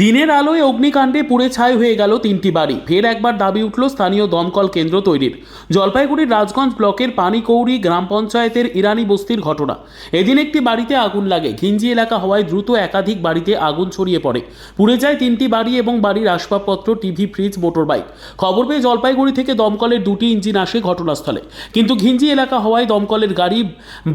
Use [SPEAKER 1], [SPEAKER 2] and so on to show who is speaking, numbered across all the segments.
[SPEAKER 1] দিনের আলোয় অগ্নিকাণ্ডে পুড়ে ছাই হয়ে গেল তিনটি বাড়ি। ফের একবার দাবি উঠল স্থানীয় দমকল কেন্দ্র তৈরির। জলপাইগুড়ির রাজগঞ্জ ব্লকের পানিকৌড়ি গ্রাম পঞ্চায়েতের ইরানি বস্তির ঘটনা। এদিন একটি বাড়িতে আগুন লাগে। ঘিঞ্জি এলাকা হওয়ায় দ্রুত একাধিক বাড়িতে আগুন ছড়িয়ে পড়ে। পুড়ে যায় তিনটি বাড়ি এবং বাড়ির আসবাবপত্র, টিভি, ফ্রিজ মোটর বাইক খবর পেয়ে জলপাইগুড়ি থেকে দমকলের দুটি ইঞ্জিন আসে ঘটনাস্থলে। কিন্তু ঘিঞ্জি এলাকা হওয়ায় দমকলের গাড়ি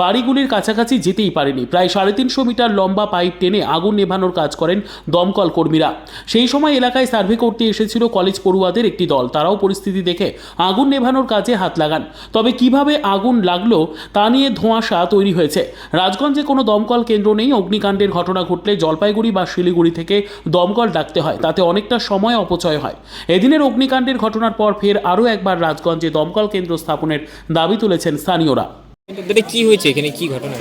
[SPEAKER 1] বাড়িগুলির কাছাকাছি যেতেই পারেনি। প্রায় সাড়ে তিনশো মিটার লম্বা পাইপ টেনে আগুন নেভানোর কাজ করেন দমকল কর্মীরা। সেই সময় এলাকায় সার্ভে করতে এসেছিল কলেজ পড়ুয়াদের একটি দল। তারাও পরিস্থিতি দেখে আগুন নেভানোর কাজে হাত লাগান। তবে কীভাবে আগুন লাগল তা নিয়ে ধোঁয়াশা তৈরি হয়েছে। রাজগঞ্জে কোনো দমকল কেন্দ্র নেই। অগ্নিকাণ্ডের ঘটনা ঘটলে জলপাইগুড়ি বা শিলিগুড়ি থেকে দমকল ডাকতে হয়। তাতে অনেকটা সময় অপচয় হয়। এদিনের অগ্নিকাণ্ডের ঘটনার পর ফের আরও একবার রাজগঞ্জে দমকল কেন্দ্র স্থাপনের দাবি তুলেছেন স্থানীয়রা।
[SPEAKER 2] কি হয়েছে? এখানে কি ঘটনা?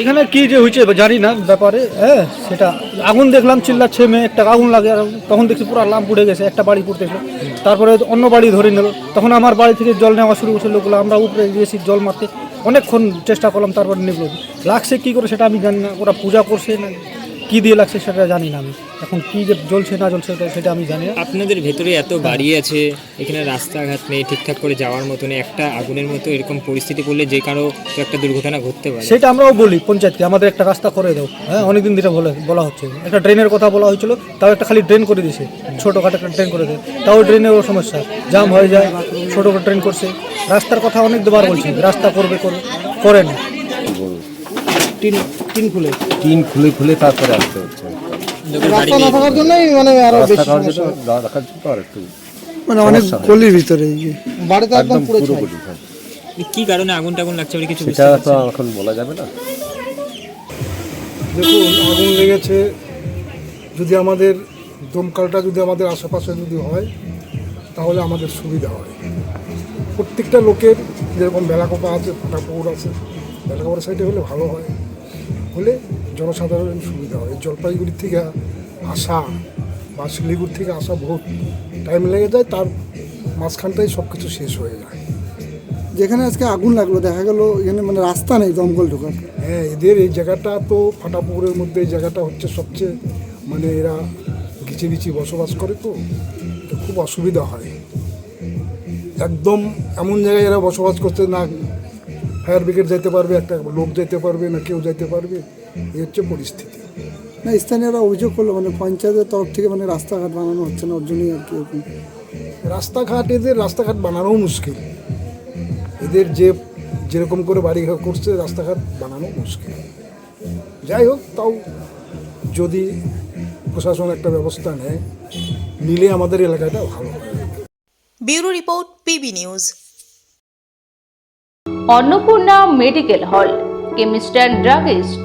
[SPEAKER 3] এখানে কি যে হয়েছে জানি না ব্যাপারে হ্যাঁ সেটা। আগুন দেখলাম, চিল্লাচ্ছে মেয়ে একটা আগুন লাগে তখন দেখছি পুরো লাম পুড়ে গেছে, একটা বাড়ি পুড়তেছে তারপরে অন্য বাড়ি ধরে নিল। তখন আমার বাড়ি থেকে জল নেওয়া শুরু করছে, লোকগুলো, আমরা উপরে গিয়েছি জল মারতে। অনেকক্ষণ চেষ্টা করলাম, তারপরে নিবল লাগছে কী করে সেটা আমি জানি না, ওরা পূজা করছে না, কী দিয়ে লাগছে সেটা জানি না আমি। এখন কি যে জ্বলছে না জ্বলছে সেটা আমি জানি না।
[SPEAKER 2] আপনাদের ভেতরে এত বাড়ি আছে এখানে রাস্তাঘাট নেই ঠিকঠাক করে যাওয়ার মতো নেই একটা আগুনের মতো এরকম পরিস্থিতি পড়লে যে কারও তো একটা দুর্ঘটনা ঘটতে পারে।
[SPEAKER 3] সেটা আমরাও বলি পঞ্চায়েতকে আমাদের একটা রাস্তা করে দাও। হ্যাঁ অনেকদিন ধরে বলে বলা হচ্ছে। একটা ড্রেনের কথা বলা হয়েছিল তাও একটা খালি ড্রেন করে দিয়েছে। ছোটোখাটো একটা ড্রেন করে দেয় তাও ড্রেনেরও সমস্যা। জাম হয়ে যায় ছোটো ড্রেন করছে। রাস্তার কথা অনেক দুবার বলছে রাস্তা করবে করবে করে না। তিন তিন খুলে।
[SPEAKER 4] টিন খুলে খুলে তারপরে আসতে হচ্ছে।
[SPEAKER 3] রাস্তা না থাকার জন্যই মানে আরও বেশি
[SPEAKER 4] রাস্তা খাওয়ার রাখার জন্য আর একটু
[SPEAKER 3] মানে অনেক গলির ভিতরে বাড়িতে
[SPEAKER 4] একদম পুরোপুরি হ্যাঁ।
[SPEAKER 2] কি কারণে আগুন টাগুন লাগছে বলে কিছু বুঝতে
[SPEAKER 4] সেটা
[SPEAKER 2] পারছেন
[SPEAKER 4] এখন বলা যাবে না।
[SPEAKER 5] দেখুন আগুন লেগেছে। যদি আমাদের দমকলটা যদি আমাদের আশেপাশে যদি হয় তাহলে আমাদের সুবিধা হয়। প্রত্যেকটা লোকের যেরকম বেলাকোপা আছে ফাটাপুকুর আছে বেলাকোপার সাইডে হলে ভালো হয়। হলে জনসাধারণের সুবিধা হয়। জলপাইগুড়ি থেকে আসা বা শিলিগুড়ি থেকে আসা বহুত টাইম লেগে যায় তার মাঝখানটাই সব কিছু শেষ হয়ে যায়।
[SPEAKER 6] যেখানে আজকে আগুন লাগল দেখা গেল এখানে মানে রাস্তা নেই দমকল ঢোকার।
[SPEAKER 5] হ্যাঁ এদের এই জায়গাটা তো ফাটাপুকুরের মধ্যে এই জায়গাটা হচ্ছে সবচেয়ে মানে এরা গিচিবিচি বসবাস করে তো তো খুব অসুবিধা হয়। একদম এমন জায়গায় এরা বসবাস করছে না ফায়ার ব্রিগেড যেতে পারবে একটা লোক যেতে পারবে না কেউ যেতে পারবে। এই হচ্ছে পরিস্থিতি।
[SPEAKER 6] না স্থানীয়রা অভিযোগ করল মানে পঞ্চায়েতের তরফ থেকে মানে রাস্তাঘাট বানানো হচ্ছে না ওর জন্যই আর কি এরকম।
[SPEAKER 5] রাস্তাঘাট এদের রাস্তাঘাট বানানোও মুশকিল। এদের যে যেরকম করে বাড়ি ঘর করছে রাস্তাঘাট বানানো মুশকিল। যাই হোক তাও যদি প্রশাসন একটা ব্যবস্থা নেয় নিলে আমাদের এলাকাটা ভালো হয়
[SPEAKER 7] bureau report PB news.
[SPEAKER 8] Annapurna medical hall chemist and druggist.